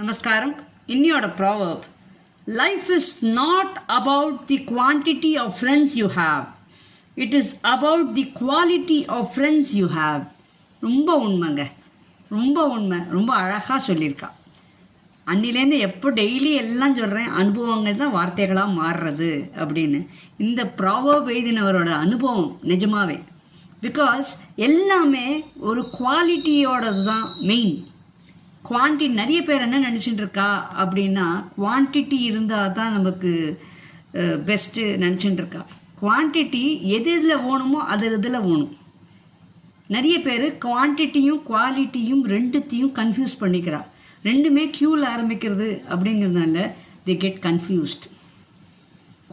நமஸ்காரம். இன்னியோட proverb life is not about the quantity of friends you have it is about the quality of friends you have ரொம்ப உண்மைங்க. ரொம்ப உண்மை. ரொம்ப அழகாக சொல்லியிருக்கா. அன்னிலேருந்து எப்போ டெய்லி எல்லாம் சொல்கிறேன் அனுபவங்கள் தான் வார்த்தைகளாக மாறுறது அப்படின்னு. இந்த ப்ராவர்ப் எழுதினவரோட அனுபவம் நிஜமாவே. பிகாஸ் எல்லாமே ஒரு குவாலிட்டியோடது தான் மெயின் குவான்டி நிறைய பேர் என்ன நினச்சிட்டு இருக்கா அப்படின்னா குவான்டிட்டி இருந்தால் தான் நமக்கு பெஸ்ட்டு நினச்சிட்டு இருக்கா. குவான்டிட்டி எது இதில் வேணுமோ அது இதில் வேணும் நிறைய பேர் குவான்டிட்டியும் குவாலிட்டியும் ரெண்டுத்தையும் கன்ஃபியூஸ் பண்ணிக்கிறா. ரெண்டுமே க்யூவில் ஆரம்பிக்கிறது அப்படிங்கிறதுனால the get confused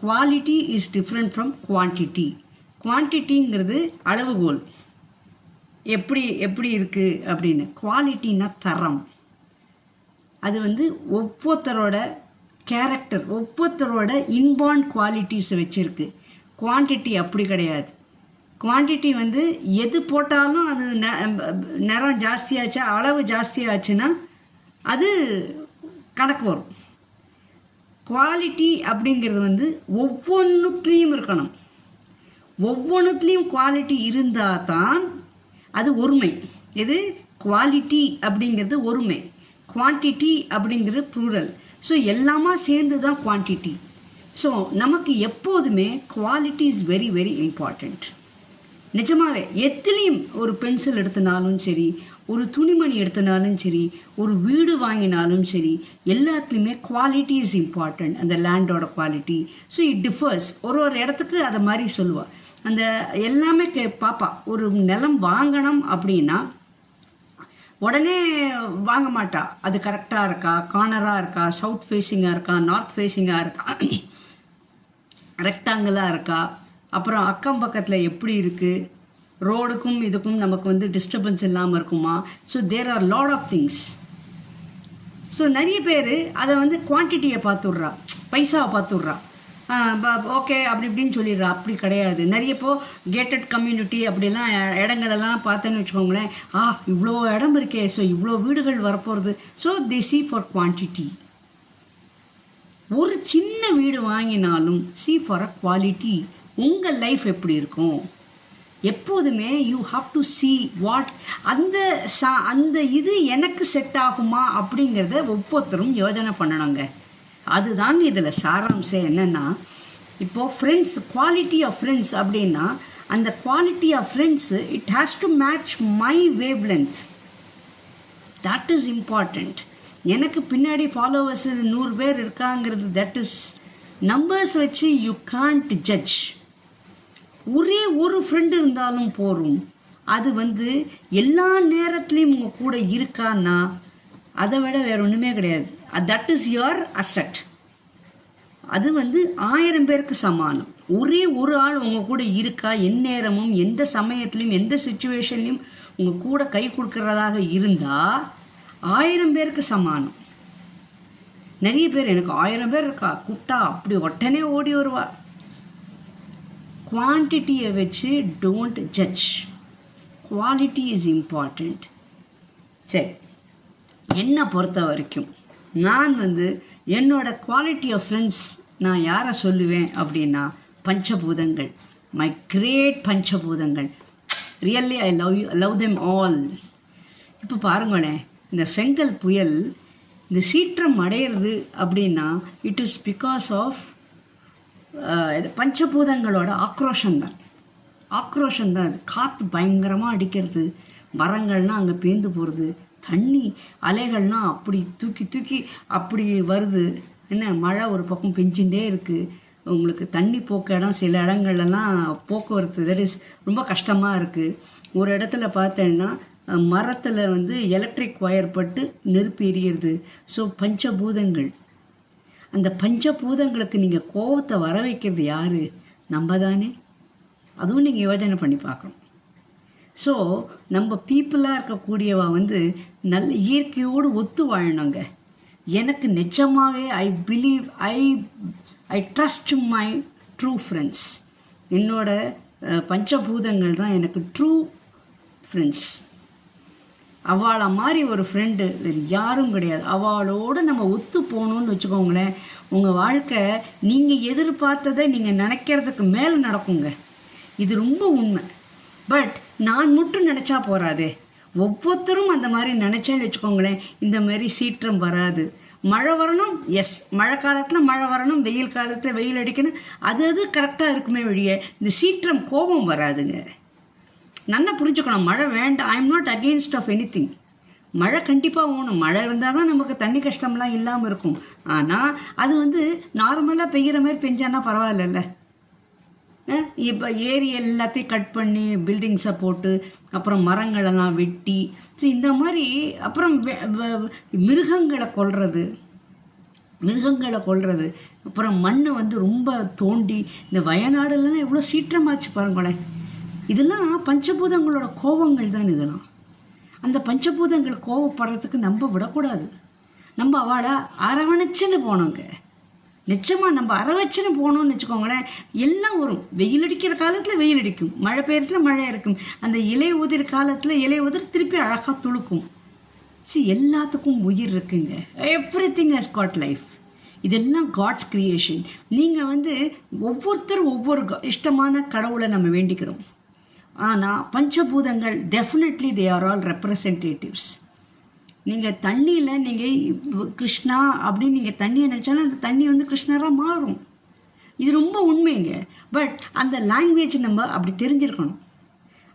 quality is different from quantity குவான்டிட்டிங்கிறது அளவுகோல். எப்படி எப்படி இருக்குது அப்படின்னு. குவாலிட்டின்னா தரம். அது வந்து ஒவ்வொருத்தரோட கேரக்டர் ஒவ்வொருத்தரோட இன்பார்ன் குவாலிட்டிஸை வச்சுருக்கு. குவான்டிட்டி அப்படி கிடையாது. குவான்டிட்டி வந்து எது போட்டாலும் அது நிறம் ஜாஸ்தியாச்சா அளவு ஜாஸ்தியாச்சுன்னா அது கணக்கு வரும். குவாலிட்டி அப்படிங்கிறது வந்து ஒவ்வொன்றுத்துலேயும் இருக்கணும். ஒவ்வொன்றுத்துலேயும் குவாலிட்டி இருந்தால் தான் அது ஒருமை. இது குவாலிட்டி அப்படிங்கிறது ஒருமை. குவான்டிட்டி அப்படிங்கிறது ப்ளூரல் ஸோ எல்லாமா சேர்ந்து தான் குவான்டிட்டி ஸோ நமக்கு எப்போதுமே quality is very very important நிஜமாவே எத்தனையும் ஒரு பென்சில் எடுத்தனாலும் சரி ஒரு துணிமணி எடுத்தனாலும் சரி ஒரு வீடு வாங்கினாலும் சரி எல்லாத்துலேயுமே குவாலிட்டி இஸ் இம்பார்ட்டண்ட் அந்த லேண்டோட குவாலிட்டி ஸோ இட் டிஃபர்ஸ் ஒரு ஒரு இடத்துக்கு அதை மாதிரி சொல்லுவாள் அந்த எல்லாமே கே பாப்பா ஒரு நிலம் வாங்கணும் அப்படின்னா உடனே வாங்க மாட்டா. அது கரெக்டாக இருக்கா? கார்னராக இருக்கா? சவுத் ஃபேஸிங்காக இருக்கா? நார்த் ஃபேஸிங்காக இருக்கா? ரெக்டாங்கிளாக இருக்கா? அப்புறம் அக்கம் பக்கத்தில் எப்படி இருக்குது ரோடுக்கும் இதுக்கும் நமக்கு வந்து டிஸ்டர்பன்ஸ் இல்லாமல் இருக்குமா? So there are lot of things so நிறைய பேர் அதை வந்து குவான்டிட்டியை பார்த்துட்றா. பைசாவை பார்த்துட்றா. ஓகே அப்படி இப்படின்னு சொல்லிடுறா. அப்படி கிடையாது. நிறைய இப்போ கேட்டட் கம்யூனிட்டி அப்படிலாம் இடங்களெல்லாம் பார்த்தேன்னு வச்சுக்கோங்களேன். ஆ இவ்வளோ இடம் இருக்கே. ஸோ இவ்வளோ வீடுகள் வரப்போகிறது so the see for quantity ஒரு சின்ன வீடு வாங்கினாலும் சி ஃபார் அ குவாலிட்டி உங்கள் லைஃப் எப்படி இருக்கும்? எப்போதுமே you have to see what அந்த சா அந்த இது எனக்கு செட் ஆகுமா அப்படிங்கிறத ஒவ்வொருத்தரும் யோஜனை பண்ணணுங்க. அதுதாங்க இதில் சாராம்சம் என்னென்னா இப்போது ஃப்ரெண்ட்ஸ் குவாலிட்டி ஆஃப் ஃப்ரெண்ட்ஸ் அப்படின்னா அந்த quality of friends it has to match my wavelength that is important எனக்கு பின்னாடி ஃபாலோவர்ஸ் நூறு பேர் இருக்காங்கிறது தட் இஸ் நம்பர்ஸ் வச்சு யூ கான்ட் ஜட்ஜ் ஒரே ஒரு ஃப்ரெண்டு இருந்தாலும் போகும் அது வந்து எல்லா நேரத்துலேயும் உங்கள் கூட இருக்கான்னா அதை விட வேறு ஒன்றுமே கிடையாது. தட் இஸ் யுவர் அசட் அது வந்து ஆயிரம் பேருக்கு சமானம். ஒரே ஒரு ஆள் உங்கள் கூட இருக்கா எந்நேரமும் எந்த சமயத்துலையும் எந்த சுச்சுவேஷன்லையும் உங்கள் கூட கை கொடுக்கறதாக இருந்தால் ஆயிரம் பேருக்கு சமானம். நிறைய பேர் எனக்கு ஆயிரம் பேர் இருக்கா குட்டா அப்படி உடனே ஓடி வருவா. குவான்டிட்டியை வச்சு don't judge quality is important சரி என்னை பொறுத்த வரைக்கும் நான் வந்து என்னோட குவாலிட்டி ஆஃப் ஃப்ரெண்ட்ஸ் நான் யாரை சொல்லுவேன் அப்படின்னா பஞ்சபூதங்கள். மை கிரேட் பஞ்சபூதங்கள். Really I love you love them all இப்போ பாருங்களேன் இந்த செங்கல் புயல் இந்த சீற்றம் அடையிறது அப்படின்னா இட் இஸ் பிகாஸ் ஆஃப் பஞ்சபூதங்களோட ஆக்ரோஷம் தான் ஆக்ரோஷம் தான் அது. காற்று பயங்கரமாக அடிக்கிறது. மரங்கள்லாம் அங்கே பேந்து போகிறது தண்ணி அலைகள்லாம் அப்படி தூக்கி தூக்கி அப்படி வருது. என்ன மழை ஒரு பக்கம் பெஞ்சுட்டே இருக்குது உங்களுக்கு தண்ணி போக்க இடம் சில இடங்கள்லாம் போக்குவரத்து தட் இஸ் ரொம்ப கஷ்டமாக இருக்குது ஒரு இடத்துல பார்த்தேன்னா மரத்தில் வந்து எலக்ட்ரிக் ஒயர் பட்டு நெருப்பு எரியிறது. ஸோ பஞ்சபூதங்கள். அந்த பஞ்சபூதங்களுக்கு நீங்கள் கோபத்தை வர வைக்கிறது யார்? நம்ம தானே. அதுவும் நீங்கள் யோஜனை பண்ணி பார்க்கணும். ஸோ நம்ம பீப்புளாக இருக்கக்கூடியவா வந்து நல்ல இயற்கையோடு ஒத்து வாழணுங்க. எனக்கு நிஜமாகவே I believe I I trust my true friends என்னோட பஞ்சபூதங்கள் தான் எனக்கு ட்ரூ ஃப்ரெண்ட்ஸ் அவளை மாதிரி ஒரு ஃப்ரெண்டு வேறு யாரும் கிடையாது. அவளோடு நம்ம ஒத்து போகணுன்னு வச்சுக்கோங்களேன். உங்கள் வாழ்க்கை நீங்கள் எதிர்பார்த்ததை நீங்கள் நினைக்கிறதுக்கு மேலே நடக்குங்க. இது ரொம்ப உண்மை. பட் நான் மட்டும் நினச்சா போகாதே ஒவ்வொருத்தரும் அந்த மாதிரி நினச்சேன்னு வச்சுக்கோங்களேன் இந்த மாதிரி சீற்றம் வராது. மழை வரணும்? எஸ் மழை காலத்தில் மழை வரணும் வெயில் காலத்தில் வெயில் அடிக்கணும். அது அது கரெக்டாக இருக்குமே வழிய இந்த சீற்றம் கோபம் வராதுங்க. நல்லா புரிஞ்சுக்கணும். மழை வேண்டாம். I am not against of anything மழை கண்டிப்பாக ஓணும் மழை இருந்தால் தான் நமக்கு தண்ணி கஷ்டம்லாம் இல்லாமல் இருக்கும். ஆனால் அது வந்து நார்மலாக பெய்கிற மாதிரி பெஞ்சானா பரவாயில்லல்ல. இப்போ ஏரி எல்லாத்தையும் கட் பண்ணி பில்டிங்ஸை போட்டு அப்புறம் மரங்களெல்லாம் வெட்டி ஸோ இந்த மாதிரி அப்புறம் வெ- மிருகங்களை கொல்றது. மிருகங்களை கொல்றது. அப்புறம் மண்ணை வந்து ரொம்ப தோண்டி இந்த வயநாடுலாம் எவ்வளோ சீற்றமாச்சு பாருங்களேன். இதெல்லாம் பஞ்சபூதங்களோட கோபங்கள் தான் இதெல்லாம். அந்த பஞ்சபூதங்கள் கோவப்படுறதுக்கு நம்ம விடக்கூடாது. நம்ம அவளை அரவணைச்சுன்னு போனோங்க. நிச்சயமாக நம்ம அரவச்சுன்னு போகணும்னு வச்சுக்கோங்களேன் எல்லாம் வரும். வெயில் அடிக்கிற காலத்தில் வெயில் அடிக்கும். மழை பெய்யறதுல மழை இருக்கும். அந்த இலை உதிர் காலத்தில் இலை உதிர் திருப்பி அழகாக துளுக்கும். சி எல்லாத்துக்கும் உயிர் இருக்குங்க. Everything has got life இதெல்லாம் காட்ஸ் கிரியேஷன் நீங்கள் வந்து ஒவ்வொருத்தரும் ஒவ்வொரு க- இஷ்டமான கடவுளை நம்ம வேண்டிக்கிறோம். ஆனால் பஞ்சபூதங்கள் definitely they are all representatives நீங்கள் தண்ணியில் நீங்கள் கிருஷ்ணா அப்படின்னு நீங்கள் தண்ணியை நினச்சாலும் அந்த தண்ணி வந்து கிருஷ்ணராக மாறும். இது ரொம்ப உண்மைங்க. பட் அந்த லாங்குவேஜ் நம்ம அப்படி தெரிஞ்சிருக்கணும்.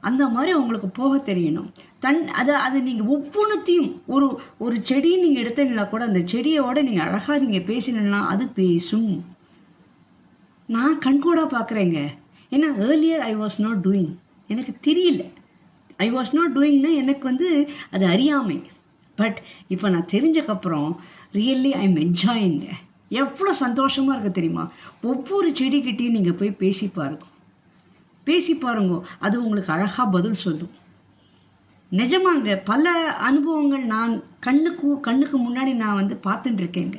அந்த மாதிரி உங்களுக்கு போக தெரியணும். தன் அதை அது நீங்கள் ஒவ்வொன்றுத்தையும் ஒரு ஒரு செடி நீங்கள் எடுத்தீங்கன்னா கூட அந்த செடியோட நீங்கள் அழகாக நீங்கள் பேசினா அது பேசும். நான் கண்கூடாக பார்க்குறேங்க ஏன்னா earlier I was not doing எனக்கு தெரியல. ஐ வாஸ் நாட் டூயிங்னா எனக்கு வந்து அது அறியாமை. பட் இப்போ நான் தெரிஞ்சக்கப்புறம் ரியல்லி ஐ எம் என்ஜாயிங்க எவ்வளோ சந்தோஷமாக இருக்குது தெரியுமா? ஒவ்வொரு செடிக்கிட்டேயும் நீங்கள் போய் பேசி பாருங்க. பேசி பாருங்க. அது உங்களுக்கு அழகாக பதில் சொல்லும். நிஜமாங்க பல அனுபவங்கள் நான் கண்ணுக்கு கண்ணுக்கு முன்னாடி நான் வந்து பார்த்துட்டு இருக்கேங்க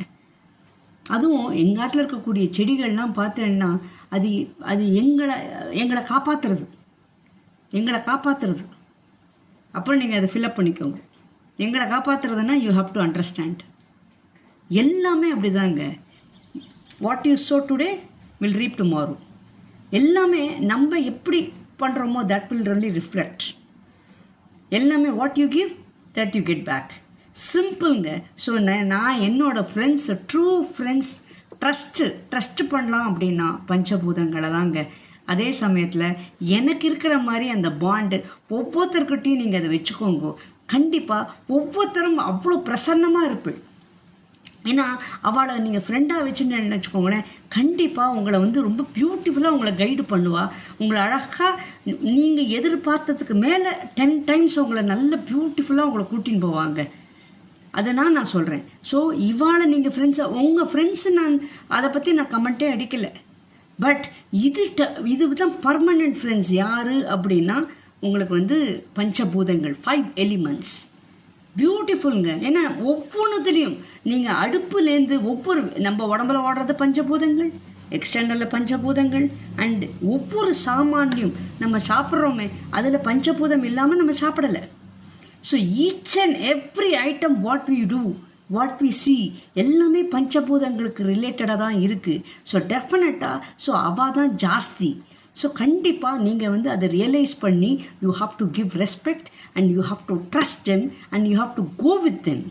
அதுவும் எங்கள் ஆற்றில் இருக்கக்கூடிய செடிகள்லாம் பார்த்தேன்னா அது அது எங்களை எங்களை காப்பாற்றுறது எங்களை காப்பாற்றுறது அப்புறம் நீங்கள் அதை ஃபில்அப் பண்ணிக்கோங்க. எங்களை காப்பாற்றுறதுன்னா யூ ஹாவ் டு அண்டர்ஸ்டாண்ட் எல்லாமே அப்படிதாங்க. What you sow today will reap tomorrow எல்லாமே நம்ம எப்படி பண்ணுறோமோ தட் வில் really ரிஃப்ளெக்ட் எல்லாமே what you give that you get back சிம்பிள்ங்க so நான் என்னோடய friends true friends trust trust பண்ணலாம் அப்படின்னா பஞ்சபூதங்களை தாங்க அதே சமயத்தில் எனக்கு இருக்கிற மாதிரி அந்த பாண்டு ஒவ்வொருத்தர்கிட்டையும் நீங்கள் அதை வச்சுக்கோங்க. கண்டிப்பாக ஒவ்வொருத்தரும் அவ்வளோ பிரசன்னமாக இருப்பேன். ஏன்னா அவளை நீங்கள் ஃப்ரெண்டாக வச்சுன்னு நினச்சிக்கோங்களேன் கண்டிப்பாக உங்களை வந்து ரொம்ப பியூட்டிஃபுல்லாக உங்களை கைடு பண்ணுவா. உங்களை அழகாக நீங்கள் எதிர்பார்த்ததுக்கு மேலே டென் டைம்ஸ் உங்களை நல்ல பியூட்டிஃபுல்லாக உங்களை கூட்டின்னு போவாங்க. அதை நான் சொல்கிறேன் ஸோ இவாளை நீங்கள் ஃப்ரெண்ட்ஸை உங்கள் ஃப்ரெண்ட்ஸு நான் அதை பற்றி நான் கமெண்ட்டே அடிக்கலை. பட் இது ட இது தான் பர்மனெண்ட் ஃப்ரெண்ட்ஸ் யார் அப்படின்னா உங்களுக்கு வந்து பஞ்சபூதங்கள் ஃபைவ் எலிமெண்ட்ஸ் பியூட்டிஃபுல்ங்க ஏன்னா ஒவ்வொன்றுத்துலேயும் நீங்கள் அடுப்புலேருந்து ஒவ்வொரு நம்ம உடம்புல ஓடுறது பஞ்சபூதங்கள் எக்ஸ்டர்னலில் பஞ்சபூதங்கள் அண்ட் ஒவ்வொரு சாமான்லையும் நம்ம சாப்பிட்றோமே அதில் பஞ்சபூதம் இல்லாமல் நம்ம சாப்பிடலை. So each and every item what we do what we see எல்லாமே பஞ்சபூதங்களுக்கு ரிலேட்டடாக தான் இருக்குது ஸோ டெஃபினட்டாக ஸோ அவள் தான் ஜாஸ்தி. ஸோ கண்டிப்பாக நீங்கள் வந்து அதை ரியலைஸ் பண்ணி you have to give respect and you have to trust them and you have to go with them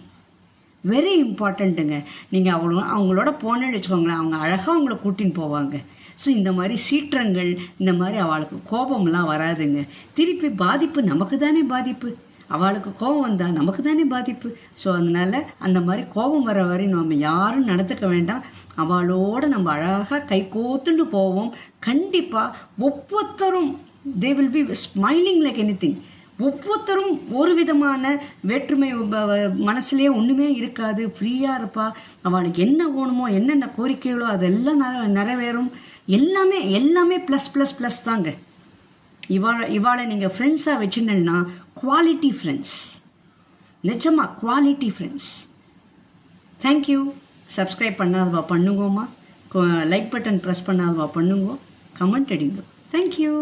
very இம்பார்ட்டண்ட்டுங்க நீங்கள் அவ்வளோ அவங்களோட போனேன்னு வச்சுக்கோங்களேன் அவங்க அழகாக அவங்கள கூட்டின்னு போவாங்க. ஸோ இந்த மாதிரி சீற்றங்கள் இந்த மாதிரி அவளுக்கு கோபம்லாம் வராதுங்க. திருப்பி பாதிப்பு நமக்கு தானே பாதிப்பு. அவளுக்கு கோபம் வந்தால் நமக்கு தானே பாதிப்பு. ஸோ அதனால் அந்த மாதிரி கோபம் வர வரை நம்ம யாரும் நடந்துக்க வேண்டாம். அவளோடு நம்ம அழகாக கை கோத்துண்டு போவோம். கண்டிப்பாக ஒவ்வொருத்தரும் they will be smiling like anything ஒவ்வொருத்தரும் ஒரு விதமான வேற்றுமை மனசுலேயே ஒன்றுமே இருக்காது. ஃப்ரீயாக இருப்பா. அவளுக்கு என்ன வேணுமோ என்னென்ன கோரிக்கைகளோ அதெல்லாம் நிறைவேறும். எல்லாமே எல்லாமே ப்ளஸ் ப்ளஸ் ப்ளஸ் தாங்க. இவாளை இவாளை நீங்கள் ஃப்ரெண்ட்ஸாக வச்சுங்கன்னா குவாலிட்டி ஃப்ரெண்ட்ஸ் நிஜமாக quality friends thank you subscribe பண்ணாதவா பண்ணுங்கோமா லைக் பட்டன் ப்ரெஸ் பண்ணாதவா பண்ணுங்க. கமெண்ட் அடிங்கோ. தேங்க்யூ